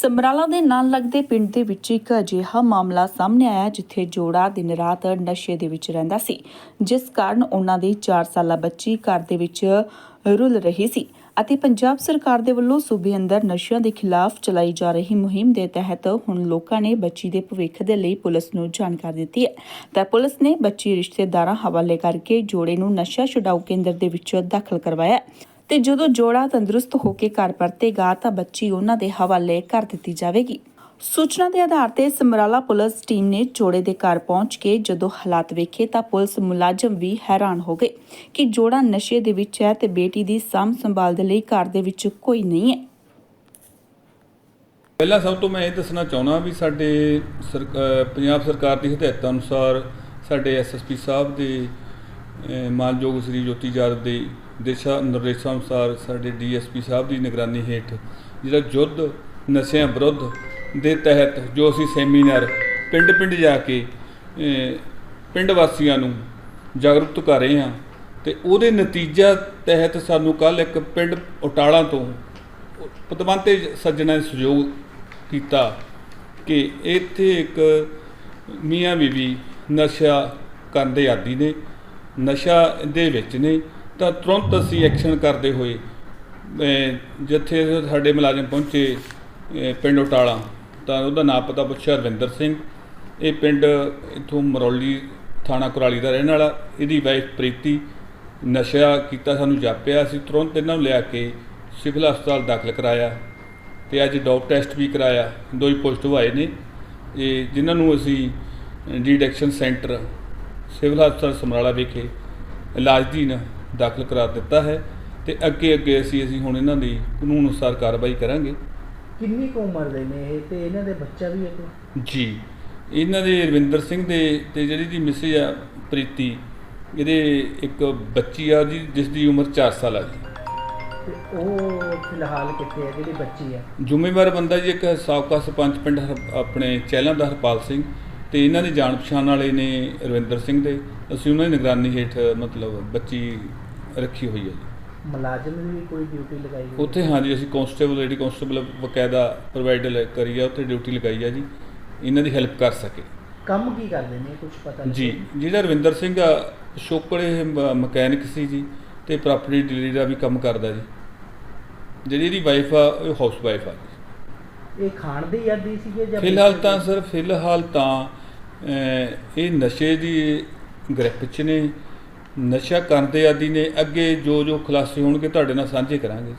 ਸਮਰਾਲਾ ਦੇ ਨਾਲ ਲੱਗਦੇ ਪਿੰਡ ਦੇ ਵਿੱਚ ਇੱਕ ਅਜਿਹਾ ਮਾਮਲਾ ਸਾਹਮਣੇ ਆਇਆ ਜਿੱਥੇ ਜੋੜਾ ਦਿਨ ਰਾਤ ਨਸ਼ੇ ਦੇ ਵਿੱਚ ਰਹਿੰਦਾ ਸੀ, ਜਿਸ ਕਾਰਨ ਉਹਨਾਂ ਦੀ 4 ਸਾਲਾ ਬੱਚੀ ਘਰ ਦੇ ਵਿੱਚ ਰੁਲ ਰਹੀ ਸੀ। ਅਤੇ ਪੰਜਾਬ ਸਰਕਾਰ ਦੇ ਵੱਲੋਂ ਸੂਬੇ ਅੰਦਰ ਨਸ਼ਿਆਂ ਦੇ ਖਿਲਾਫ ਚਲਾਈ ਜਾ ਰਹੀ ਮੁਹਿੰਮ ਦੇ ਤਹਿਤ ਹੁਣ ਲੋਕਾਂ ਨੇ ਬੱਚੀ ਦੇ ਭਵਿੱਖ ਦੇ ਲਈ ਪੁਲਿਸ ਨੂੰ ਜਾਣਕਾਰੀ ਦਿੱਤੀ ਹੈ। ਤਾਂ ਪੁਲਿਸ ਨੇ ਬੱਚੀ ਰਿਸ਼ਤੇਦਾਰਾਂ ਹਵਾਲੇ ਕਰਕੇ ਜੋੜੇ ਨੂੰ ਨਸ਼ਾ ਛੁਡਾਊ ਕੇਂਦਰ ਦੇ ਵਿੱਚ ਦਾਖਲ ਕਰਵਾਇਆ ਤੇ ਜਦੋਂ ਜੋੜਾ ਤੰਦਰੁਸਤ ਹੋ ਕੇ ਘਰ ਪਰਤੇਗਾ ਤਾਂ ਬੱਚੀ ਉਹਨਾਂ ਦੇ ਹਵਾਲੇ ਕਰ ਦਿੱਤੀ ਜਾਵੇਗੀ। ਸੂਚਨਾ ਦੇ ਆਧਾਰ ਤੇ ਸਮਰਾਲਾ ਪੁਲਿਸ ਟੀਮ ਨੇ ਜੋੜੇ ਦੇ ਘਰ ਪਹੁੰਚ ਕੇ ਜਦੋਂ ਹਾਲਾਤ ਵੇਖੇ ਤਾਂ ਪੁਲਿਸ ਮੁਲਾਜ਼ਮ ਵੀ ਹੈਰਾਨ ਹੋ ਗਏ ਕਿ ਜੋੜਾ ਨਸ਼ੇ ਦੇ ਵਿੱਚ ਹੈ ਤੇ ਬੇਟੀ ਦੀ ਸਾਂਭ ਸੰਭਾਲ ਦੇ ਲਈ ਘਰ ਦੇ ਵਿੱਚ ਕੋਈ ਨਹੀਂ ਹੈ। ਪਹਿਲਾਂ ਸਭ ਤੋਂ ਮੈਂ ਇਹ ਦੱਸਣਾ ਚਾਹੁੰਦਾ ਵੀ ਸਾਡੇ ਸਰਕ- ਅਹ, ਪੰਜਾਬ ਸਰਕਾਰ ਦੀ ਹਦਾਇਤਾਂ ਅਨੁਸਾਰ ਸਾਡੇ ਐਸਐਸਪੀ ਸਾਹਿਬ ਦੇ, ਅਹ, ਮਾਨਯੋਗ ਸ੍ਰੀ ਜੋਤੀ ਜਾਦਵ ਦੇ ਦਿਸ਼ਾ ਨਿਰਦੇਸ਼ਾਂ ਅਨੁਸਾਰ ਸਾਡੇ ਡੀਐਸਪੀ ਸਾਹਿਬ ਦੀ ਨਿਗਰਾਨੀ ਹੇਠ ਜਿਹੜਾ ਯੁੱਧ ਨਸ਼ਿਆਂ ਵਿਰੁੱਧ ਦੇ ਤਹਿਤ ਜੋ ਅਸੀਂ ਸੈਮੀਨਾਰ ਪਿੰਡ-ਪਿੰਡ ਜਾ ਕੇ ਪਿੰਡ ਵਾਸੀਆਂ ਨੂੰ ਜਾਗਰੂਕ ਕਰ ਰਹੇ ਹਾਂ ਤੇ ਉਹਦੇ ਨਤੀਜਾ ਤਹਿਤ ਸਾਨੂੰ ਕੱਲ ਇੱਕ ਪਿੰਡ ਉਟਾਲਾ ਤੋਂ ਪਤਵੰਤੇ ਸੱਜਣਾ ਨੇ ਸਹਿਯੋਗ ਕੀਤਾ ਕਿ ਇੱਥੇ ਇੱਕ ਮੀਆਂ ਬੀਬੀ ਨਸ਼ਾ ਕਰਨ ਦੇ ਆਦੀ ਨੇ, ਨਸ਼ਾ ਦੇ ਵਿੱਚ ਨੇ, ਤਾਂ ਤੁਰੰਤ ਅਸੀਂ ਐਕਸ਼ਨ ਕਰਦੇ ਹੋਏ ਜਿੱਥੇ ਸਾਡੇ ਮੁਲਾਜ਼ਮ ਪਹੁੰਚੇ ਪਿੰਡ ਉਟਾਲਾ ਤਾਂ ਉਹਦਾ ਨਾਂ ਪਤਾ ਪੁੱਛਿਆ ਰਵਿੰਦਰ ਸਿੰਘ। ਇਹ ਪਿੰਡ ਇਥੋਂ ਮਰੌਲੀ ਥਾਣਾ ਕੁਰਾਲੀ ਦਾ ਰਹਿਣ ਵਾਲਾ। ਇਹਦੀ ਵਾਈਫ ਪ੍ਰੀਤੀ ਨਸ਼ਾ ਕੀਤਾ, ਸਾਨੂੰ ਜਾਪਿਆ। ਅਸੀਂ ਤੁਰੰਤ ਇਹਨਾਂ ਨੂੰ ਲਿਆ ਕੇ ਸਿਵਲ ਹਸਪਤਾਲ ਦਾਖਲ ਕਰਾਇਆ ਤੇ ਅੱਜ ਡੋਪ ਟੈਸਟ ਵੀ ਕਰਾਇਆ। ਦੋ ਹੀ ਪੋਜ਼ਿਟਿਵ ਆਏ ਨੇ। ਇਹ ਜਿਨ੍ਹਾਂ ਨੂੰ ਅਸੀਂ ਡਿਡੈਕਸ਼ਨ ਸੈਂਟਰ ਸਿਵਲ ਹਸਪਤਾਲ ਸਮਰਾਲਾ ਵਿਖੇ ਇਲਾਜਦੀਨ ਦਾਖਲ ਕਰਾ ਦਿੱਤਾ ਹੈ ਤੇ ਅੱਗੇ ਅੱਗੇ ਅਸੀਂ ਅਸੀਂ ਹੁਣ ਇਹਨਾਂ ਦੀ ਕਾਨੂੰਨ ਅਨੁਸਾਰ ਕਾਰਵਾਈ ਕਰਾਂਗੇ। ਕਿੰਨੀ ਕੁ ਉਮਰ ਦੇ ਨੇ ਇਹ ਤੇ ਇਹਨਾਂ ਦੇ ਬੱਚਾ ਵੀ ਹੈ ਕੋਈ? ਜੀ ਇਹਨਾਂ ਦੇ ਰਵਿੰਦਰ ਸਿੰਘ ਦੇ ਤੇ ਜਿਹੜੀ ਦੀ ਮਿਸਿਸ ਆ ਪ੍ਰੀਤੀ ਇਹਦੇ ਇੱਕ ਬੱਚੀ ਆ ਜੀ ਜਿਸ ਦੀ ਉਮਰ 4 ਸਾਲ ਆ ਜੀ। ਤੇ ਉਹ ਫਿਲਹਾਲ ਕਿੱਥੇ ਹੈ? ਜਿਹੜੀ ਬੱਚੀ ਹੈ? ਜ਼ਿੰਮੇਵਾਰ ਬੰਦਾ ਜੀ ਇੱਕ ਸਾਬਕਾ ਸਰਪੰਚ ਪਿੰਡ ਆਪਣੇ ਚਹਿਲਾਂ ਦਾ ਹਰਪਾਲ ਸਿੰਘ ਤੇ ਇਹਨਾਂ ਦੀ ਜਾਣ ਪਛਾਣ ਵਾਲੇ ਨੇ ਰਵਿੰਦਰ ਸਿੰਘ ਦੇ। ਅਸੀਂ ਉਹਨਾਂ ਦੀ ਨਿਗਰਾਨੀ ਹੇਠ ਮਤਲਬ ਬੱਚੀ ਰੱਖੀ ਹੋਈ ਹੈ ਜੀ। ਮੁਲਾਜ਼ਮ ਦੀ ਵੀ ਕੋਈ ਡਿਊਟੀ ਲਗਾਈ ਹੋਈ ਉੱਥੇ ਹਾਂਜੀ ਅਸੀਂ ਕਾਂਸਟੇਬਲ ਲੇਡੀ ਕਾਂਸਟੇਬਲ ਬਕਾਇਦਾ ਪ੍ਰੋਵਾਈਡ ਕਰੀ ਆ ਉੱਥੇ ਡਿਊਟੀ ਲਗਾਈ ਆ ਜੀ। ਇਹਨਾਂ ਦੀ ਹੈਲਪ ਕਰ ਸਕੇ। ਕੰਮ ਕੀ ਕਰਦੇ ਨੇ ਕੁਝ ਪਤਾ ਨਹੀਂ ਜੀ ਜਿਹੜਾ ਰਵਿੰਦਰ ਸਿੰਘ ਆ ਪਿਛੋਕੜ ਇਹ ਮਕੈਨਿਕ ਸੀ ਜੀ ਤੇ ਪ੍ਰਾਪਰਟੀ ਡੀਲਰ ਦਾ ਵੀ ਕੰਮ ਕਰਦਾ ਜੀ। ਜਿਹੜੀ ਇਹਦੀ ਵਾਈਫ ਆ ਉਹ ਹਾਊਸ ਵਾਈਫ ਆ ਜੀ। ਇਹ ਖਾਣ ਦੀ ਆਦੀ ਸੀਗੇ ਜਾਂ ਫਿਲਹਾਲ ਤਾਂ? ਸਰ ਫਿਲਹਾਲ ਤਾਂ ਇਹ ਨਸ਼ੇ ਦੀ ਗ੍ਰਿਪ 'ਚ ਨੇ। ਨਸ਼ਾ ਕਰਨ ਦੇ ਆਦੀ ਨੇ ਅੱਗੇ ਜੋ ਜੋ ਖੁਲਾਸੇ ਹੋਣਗੇ ਤੁਹਾਡੇ ਨਾਲ ਸਾਂਝੇ ਕਰਾਂਗੇ